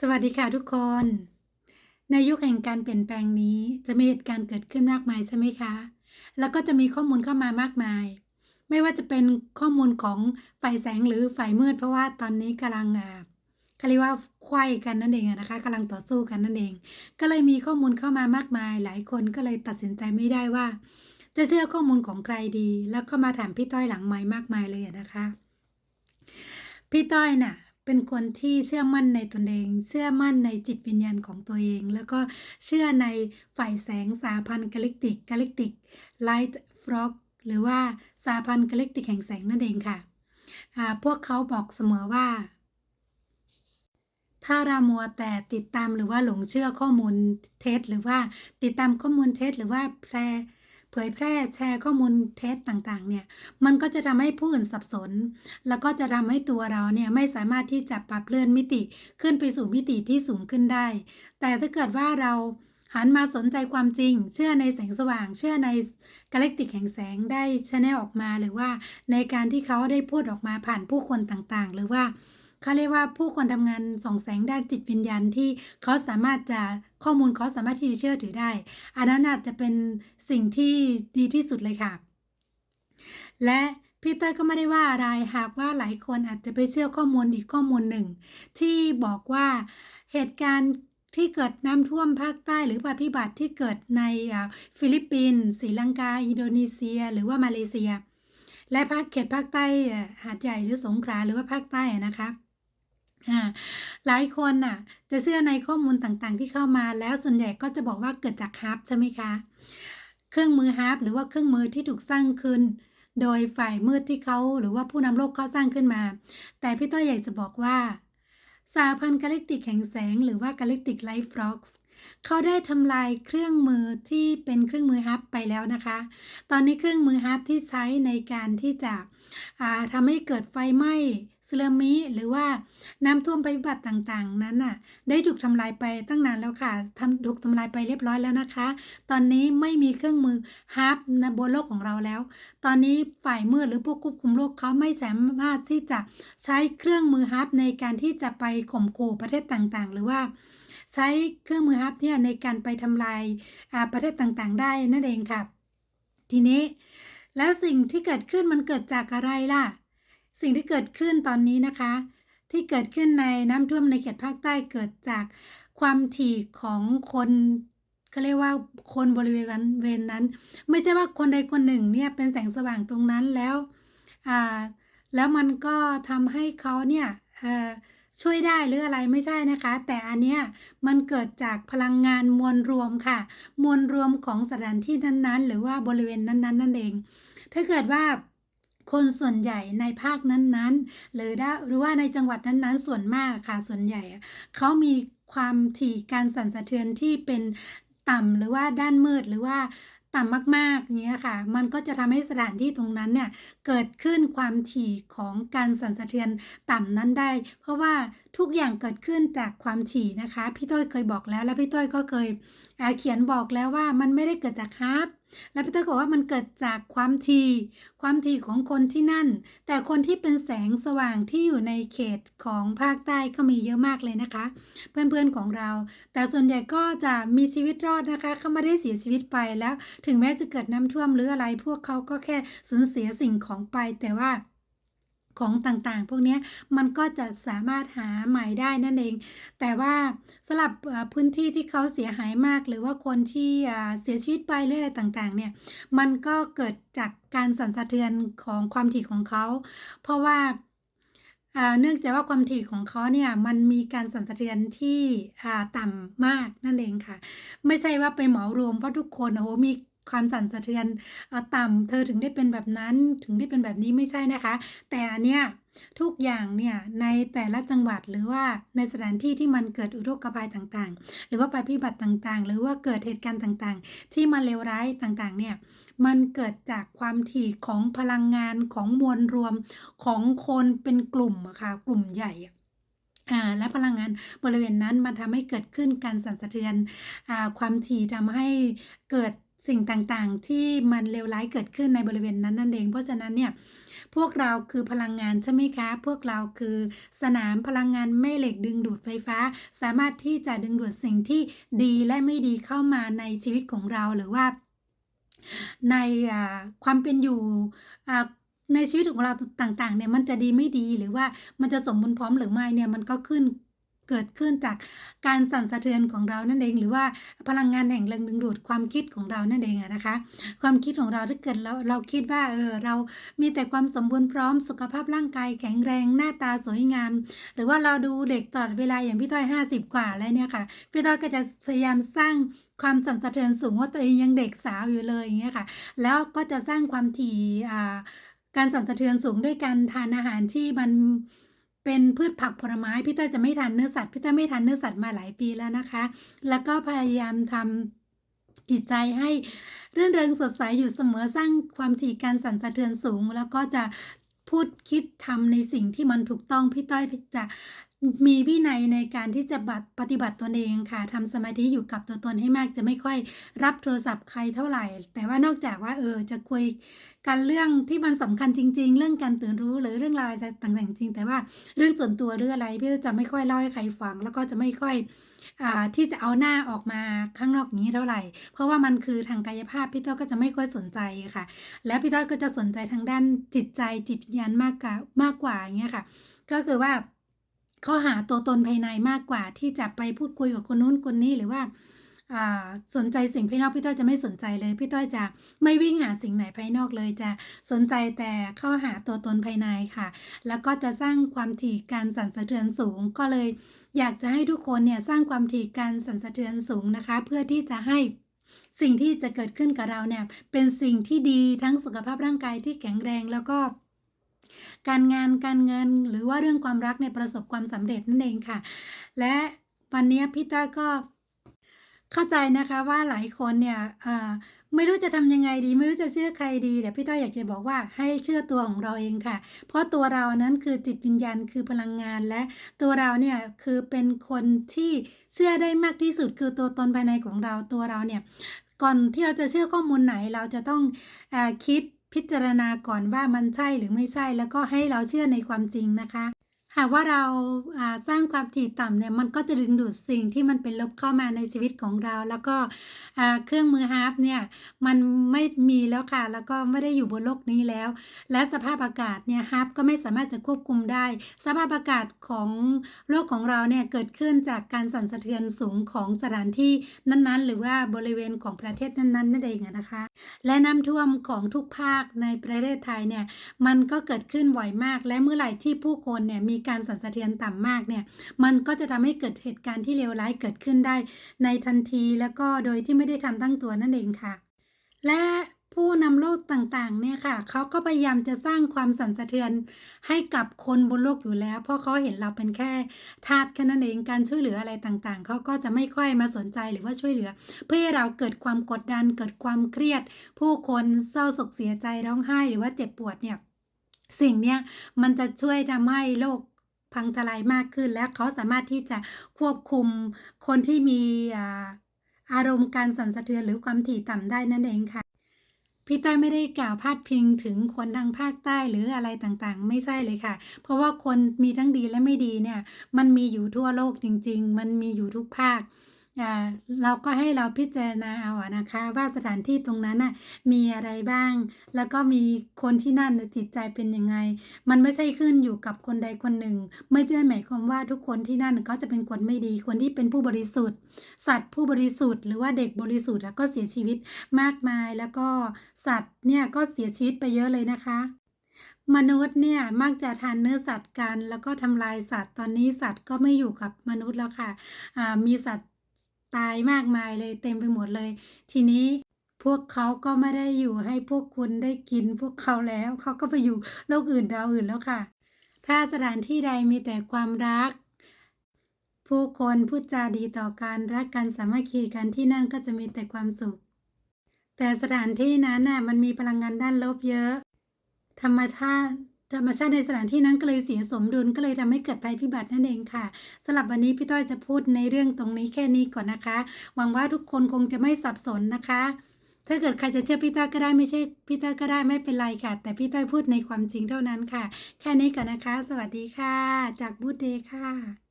สวัสดีค่ะทุกคน ในยุคแห่งการเปลี่ยนแปลงนี้จะมีเหตุการณ์เกิดขึ้นมากมายใช่ไหมคะ แล้วก็จะมีข้อมูลเข้ามามากมาย ไม่ว่าจะเป็นข้อมูลของฝ่ายแสงหรือฝ่ายมืด เพราะว่าตอนนี้กำลังอ่าเขาเรียกว่าไขว้กันนั่นเองนะคะกำลังต่อสู้กันนั่นเอง ก็เลยมีข้อมูลเข้ามามากมาย หลายคนก็เลยตัดสินใจไม่ได้ว่า จะเชื่อข้อมูลของใครดี แล้วก็มาถามพี่ต้อยหลังไม้มากมายเลยนะคะ พี่ต้อยน่ะ เป็นคนที่เชื่อมั่นในตนเอง เชื่อมั่นในจิตวิญญาณของตัวเอง แล้วก็เชื่อในฝ่ายแสงสาพันธ์กาลิกติกกาลิกติกไลท์ฟลอกหรือว่าสาพันธ์กาลิกติกแห่งแสงนั่นเองค่ะ พวกเขาบอกเสมอว่า ถ้าเรามัวแต่ติดตามหรือว่าหลงเชื่อข้อมูลเท็จหรือว่าติดตามข้อมูลเท็จหรือว่าแพร่ เผยแพร่แชร์ข้อมูลเท็จต่างๆ เนี่ย มันก็จะทำให้ผู้อื่นสับสน แล้วก็จะทำให้ตัวเราเนี่ยไม่สามารถที่จะปรับเลื่อนมิติขึ้นไปสู่มิติที่สูงขึ้นได้ แต่ถ้าเกิดว่าเราหันมาสนใจความจริง เชื่อในแสงสว่าง เชื่อในกาแล็กติกแห่งแสงได้ชแนลออกมา หรือว่าในการที่เขาได้พูดออกมาผ่านผู้คนต่างๆ หรือว่า เขาเรียกว่าผู้คนทำงานส่องแสงด้านจิตวิญญาณที่เขาสามารถจะข้อมูลเขาสามารถที่จะเชื่อถือได้ อันนั้นอาจจะเป็นสิ่งที่ดีที่สุดเลยค่ะ และพีเต้ยก็ไม่ได้ว่าอะไรหากว่าหลายคนอาจจะไปเชื่อข้อมูลอีกข้อมูลหนึ่ง ที่บอกว่าเหตุการณ์ที่เกิดน้ำท่วมภาคใต้หรือภัยพิบัติที่เกิดในฟิลิปปินส์ศรีลังกา อินโดนีเซีย หรือว่ามาเลเซีย และภาคเขตภาคใต้อ่าหาดใหญ่หรือสงขลาหรือว่าภาคใต้นะคะ หลายคนน่ะ จะเชื่อในข้อมูลต่างๆ ที่เข้ามาแล้วส่วนใหญ่ก็จะบอกว่าเกิดจากฮับใช่ไหมคะ เครื่องมือฮาร์ปหรือว่าเครื่องมือที่ถูกสร้างขึ้น โดยฝ่ายมืดที่เขาหรือว่าผู้นำโลกเขาสร้างขึ้นมา แต่พี่ต้อยอยากจะบอกว่าสาพันธ์กาล็กติกแห่งแสง หรือว่ากาล็กติกไลฟ์ฟล็อกส์เขาได้ทำลายเครื่องมือที่เป็นเครื่องมือฮับไปแล้วนะคะ ตอนนี้เครื่องมือฮับที่ใช้ในการที่จะ อ่าทำให้เกิดไฟไหม้สึนามิหรือว่าน้ำท่วมภัยพิบัติต่างๆ นั้นน่ะ ได้ถูกทำลายไปตั้งนานแล้วค่ะทำถูกทำลายไปเรียบร้อยแล้วนะคะ ตอนนี้ไม่มีเครื่องมือฮับในบนโลกของเราแล้ว ตอนนี้ฝ่ายมืดหรือผู้ควบคุมโลกเขาไม่สามารถที่จะใช้เครื่องมือฮับในการที่จะไปข่มขู่ประเทศต่างๆ หรือว่าใช้เครื่องมือฮับเนี่ยในการไปทำลายประเทศต่างๆ ได้นั่นเองค่ะ ทีนี้ แล้วสิ่งที่เกิดขึ้นมันเกิดจากอะไรล่ะ สิ่งที่เกิดขึ้นตอนนี้นะคะ ที่เกิดขึ้นในน้ำท่วมในเขตภาคใต้เกิดจากความถี่ของคนเขาเรียกว่าคนบริเวณเวณนั้น ไม่ใช่ว่าคนใดคนหนึ่งเนี่ยเป็นแสงสว่างตรงนั้นแล้วอ่าแล้วมันก็ทำให้เขาเนี่ยเอ่อ ช่วยได้หรืออะไรไม่ใช่นะคะ แต่อันเนี้ยมันเกิดจากพลังงานมวลรวมค่ะ มวลรวมของสถานที่นั้นๆ หรือว่าบริเวณนั้นๆ นั่นเอง ถ้าเกิดว่าคนส่วนใหญ่ในภาคนั้นๆ หรือได้หรือว่าในจังหวัดนั้นๆ ส่วนมากค่ะ ส่วนใหญ่เขามีความถี่การสั่นสะเทือนที่เป็นต่ำหรือว่าด้านมืดหรือว่า ต่ำมากๆเงี้ยค่ะ มันก็จะทำให้สถานที่ตรงนั้นเนี่ยเกิดขึ้นความถี่ของการสั่นสะเทือนต่ำนั้นได้ เพราะว่าทุกอย่างเกิดขึ้นจากความถี่นะคะ พี่ต้อยเคยบอกแล้ว แล้วพี่ต้อยก็เคยเเขียนบอกแล้วว่ามันไม่ได้เกิดจากฮาร์ป แล้วพี่เต้ยบอกว่ามันเกิดจากความทีความทีของคนที่นั่น แต่คนที่เป็นแสงสว่างที่อยู่ในเขตของภาคใต้ก็มีเยอะมากเลยนะคะ เพื่อนๆของเรา แต่ส่วนใหญ่ก็จะมีชีวิตรอดนะคะเขาไม่ได้เสียชีวิตไปแล้ว ถึงแม้จะเกิดน้ำท่วมหรืออะไร พวกเขาก็แค่สูญเสียสิ่งของไปแต่ว่า ของต่างๆ พวกนี้มันก็จะสามารถหาใหม่ได้นั่นเอง แต่ว่าสำหรับพื้นที่ที่เขาเสียหายมาก หรือว่าคนที่เสียชีวิตไปหรืออะไรต่างๆ เนี่ย มันก็เกิดจากการสั่นสะเทือนของความถี่ของเขา เพราะว่าเนื่องจากว่าความถี่ของเขาเนี่ยมันมีการสั่นสะเทือนที่อ่าต่ำมากนั่นเองค่ะ ไม่ใช่ว่าไปเหมารวมว่าทุกคนโอ้โหมี ความสั่นสะเทือนเอ่อต่ำเธอถึงได้เป็นแบบนั้นถึงได้เป็นแบบนี้ไม่ใช่นะคะ แต่อันเนี้ยทุกอย่างเนี่ยในแต่ละจังหวัดหรือว่าในสถานที่ที่มันเกิดอุทกภัยต่างๆ หรือว่าภัยพิบัติต่างๆ หรือว่าเกิดเหตุการณ์ต่างๆ ที่มันเลวร้ายต่างๆเนี่ยมันเกิดจากความถี่ของพลังงานของมวลรวมของคนเป็นกลุ่มอะค่ะกลุ่มใหญ่และพลังงานบริเวณนั้นมันทำให้เกิดขึ้นการสั่นสะเทือนอความถี่ทำให้เกิด สิ่งต่างๆ ที่มันเลวร้ายเกิดขึ้นในบริเวณนั้นนั่นเอง เพราะฉะนั้นเนี่ยพวกเราคือพลังงานใช่ไหมคะ พวกเราคือสนามพลังงานแม่เหล็กดึงดูดไฟฟ้า สามารถที่จะดึงดูดสิ่งที่ดีและไม่ดีเข้ามาในชีวิตของเราหรือว่า ในความเป็นอยู่ในชีวิตของเราต่างๆเนี่ยมันจะดีไม่ดีหรือว่ามันจะสมบูรณ์พร้อมหรือไม่เนี่ยมันก็ขึ้น เกิดขึ้นจากการสั่นสะเทือนของเรานั่นเอง หรือว่าพลังงานแห่งแรงดึงดูดความคิดของเรานั่นเองนะคะ ความคิดของเราถ้าเกิดเราเราคิดว่าเออเรามีแต่ความสมบูรณ์พร้อมสุขภาพร่างกายแข็งแรงหน้าตาสวยงาม หรือว่าเราดูเด็กตลอดเวลาอย่างพี่ต้อย50 กว่าแล้วเนี่ยค่ะพี่ต้อยก็จะพยายามสร้างความสั่นสะเทือนสูงว่าตัวเองยังเด็กสาวอยู่เลยอย่างเงี้ยค่ะ แล้วก็จะสร้างความถี่อ่าการสั่นสะเทือนสูงด้วยการทานอาหารที่มัน เป็นพืชผักผลไม้พี่ต้อยจะไม่ทานเนื้อสัตว์พี่ต้อยไม่ทานเนื้อสัตว์มาหลายปีแล้วนะคะ แล้วก็พยายามทำจิตใจให้เรื่นเริงสดใสอยู่เสมอสร้างความถี่การสั่นสะเทือนสูง แล้วก็จะพูดคิดทำในสิ่งที่มันถูกต้องพี่ต้อยจะมีวินัยในการที่จะบัดปฏิบัติตนเองค่ะทำสมาธิอยู่กับตัวตนให้มากจะไม่ค่อยรับโทรศัพท์ใครเท่าไหร่ แต่ว่านอกจากว่าเออจะคุยกันเรื่องที่มันสำคัญจริง ๆ เรื่องการตื่นรู้หรือเรื่องราวอะไรต่างๆจริง แต่ว่าเรื่องส่วนตัวเรื่องอะไรพี่จะไม่ค่อยเล่าให้ใครฟัง แล้วก็จะไม่ค่อยอ่าที่จะเอาหน้าออกมาข้างนอกนี้เท่าไหร่ เพราะว่ามันคือทางกายภาพพี่ต้อก็จะไม่ค่อยสนใจค่ะ แล้วพี่ต้อก็จะสนใจทางด้านจิตใจจิตวิญญาณมากกว่ามากกว่าอย่างเงี้ยค่ะ ก็คือว่า เข้าหาตัวตนภายในมากกว่า ที่จะไปพูดคุยกับคนนู้นคนนี้หรือว่าอ่าสนใจสิ่งภายนอกพี่ต้อยจะไม่สนใจเลย พี่ต้อยจะไม่วิ่งหาสิ่งไหนภายนอกเลย จะสนใจแต่เข้าหาตัวตนภายในค่ะ แล้วก็จะสร้างความถี่การสั่นสะเทือนสูง ก็เลยอยากจะให้ทุกคนเนี่ยสร้างความถี่การสั่นสะเทือนสูงนะคะ เพื่อที่จะให้สิ่งที่จะเกิดขึ้นกับเราเนี่ยเป็นสิ่งที่ดีทั้งสุขภาพร่างกายที่แข็งแรงแล้วก็ การงานการเงินหรือว่าเรื่องความรักเนี่ยประสบความสำเร็จนั่นเองค่ะ และวันนี้พี่ต้อยก็เข้าใจนะคะว่าหลายคนเนี่ยไม่รู้จะทำยังไงดี ไม่รู้จะเชื่อใครดีแต่พี่ต้อยอยากจะบอกว่าให้เชื่อตัวของเราเองค่ะ เพราะตัวเรานั้นคือจิตวิญญาณคือพลังงานและตัวเราเนี่ยคือเป็นคนที่เชื่อได้มากที่สุด คือตัวตนภายในของเราตัวเราเนี่ยก่อนที่เราจะเชื่อข้อมูลไหนเราจะต้องอคิด พิจารณาก่อนว่ามันใช่หรือไม่ใช่ แล้วก็ให้เราเชื่อในความจริงนะคะ หากว่าเราอ่าสร้างความถี่ต่ำเนี่ยมันก็จะดึงดูดสิ่งที่มันเป็นลบเข้ามาในชีวิตของเรา แล้วก็อ่าเครื่องมือฮาร์ปเนี่ยมันไม่มีแล้วค่ะ แล้วก็ไม่ได้อยู่บนโลกนี้แล้ว และสภาพอากาศเนี่ยฮาร์ปก็ไม่สามารถจะควบคุมได้ สภาพอากาศของโลกของเราเนี่ยเกิดขึ้นจากการสั่นสะเทือนสูงของสถานที่นั้นๆ หรือว่าบริเวณของประเทศนั้นๆนั่นเองอะนะคะ และน้ำท่วมของทุกภาคในประเทศไทยเนี่ยมันก็เกิดขึ้นบ่อยมาก และเมื่อไหร่ที่ผู้คนเนี่ยมีการสั่นสะเทือนต่ำมากเนี่ย มันก็จะทำให้เกิดเหตุการณ์ที่เลวร้ายเกิดขึ้นได้ ในทันทีแล้วก็โดยที่ไม่ได้ทันตั้งตัวนั่นเองค่ะ และผู้นำโลกต่างๆ เนี่ยค่ะ เขาก็พยายามจะสร้างความสั่นสะเทือนให้กับคนบนโลกอยู่แล้ว เพราะเขาเห็นเราเป็นแค่ทาสแค่นั้นเองการช่วยเหลืออะไรต่างๆ เขาก็จะไม่ค่อยมาสนใจหรือว่าช่วยเหลือ เพื่อให้เราเกิดความกดดัน เกิดความเครียด ผู้คนเศร้าโศกเสียใจร้องไห้หรือว่าเจ็บปวดเนี่ย สิ่งเนี้ยมันจะช่วยทำให้โลก พังทลายมากขึ้น และเขาสามารถที่จะควบคุมคนที่มีอารมณ์การสั่นสะเทือนหรือความถี่ต่ำได้นั่นเองค่ะพี่ต้าไม่ได้กล่าวพาดพิงถึงคนทางภาคใต้หรืออะไรต่างๆ ไม่ใช่เลยค่ะ เพราะว่าคนมีทั้งดีและไม่ดีเนี่ย มันมีอยู่ทั่วโลกจริง ๆ มันมีอยู่ทุกภาค เราก็ให้เราพิจารณาเอาอะนะคะ ว่าสถานที่ตรงนั้นน่ะมีอะไรบ้าง แล้วก็มีคนที่นั่นจิตใจเป็นยังไง มันไม่ใช่ขึ้นอยู่กับคนใดคนหนึ่ง ไม่ได้หมายความว่าทุกคนที่นั่นเขาจะเป็นคนไม่ดีคนที่เป็นผู้บริสุทธิ์ สัตว์ผู้บริสุทธิ์หรือว่าเด็กบริสุทธิ์แล้วก็เสียชีวิตมากมายแล้วก็สัตว์เนี่ยก็เสียชีวิตไปเยอะเลยนะคะมนุษย์เนี่ยมักจะทานเนื้อสัตว์กัน แล้วก็ทำลายสัตว์ตอนนี้สัตว์ก็ไม่อยู่กับมนุษย์แล้วค่ะมีสัตว์ ตายมากมายเลยเต็มไปหมดเลย ทีนี้พวกเขาก็ไม่ได้อยู่ให้พวกคุณได้กินพวกเขาแล้วเขาก็ไปอยู่โลกอื่นดาวอื่นแล้วค่ะ ถ้าสถานที่ใดมีแต่ความรัก ผู้คนพูดจาดีต่อกันรักกันสามัคคีกันที่นั่นก็จะมีแต่ความสุข แต่สถานที่นั้นน่ะมันมีพลังงานด้านลบเยอะ ธรรมชาติ ธรรมชาติในสถานที่นั้นก็เลยเสียสมดุลก็เลยทำให้เกิดภัยพิบัตินั่นเองค่ะสำหรับวันนี้พี่ต้อยจะพูดในเรื่องตรงนี้แค่นี้ก่อนนะคะ หวังว่าทุกคนคงจะไม่สับสนนะคะ ถ้าเกิดใครจะเชื่อพี่ต้อยก็ได้ไม่ใช่พี่ต้อยก็ได้ไม่เป็นไรค่ะ แต่พี่ต้อยพูดในความจริงเท่านั้นค่ะ แค่นี้ก่อนนะคะ สวัสดีค่ะ จากบูธเดย์ค่ะ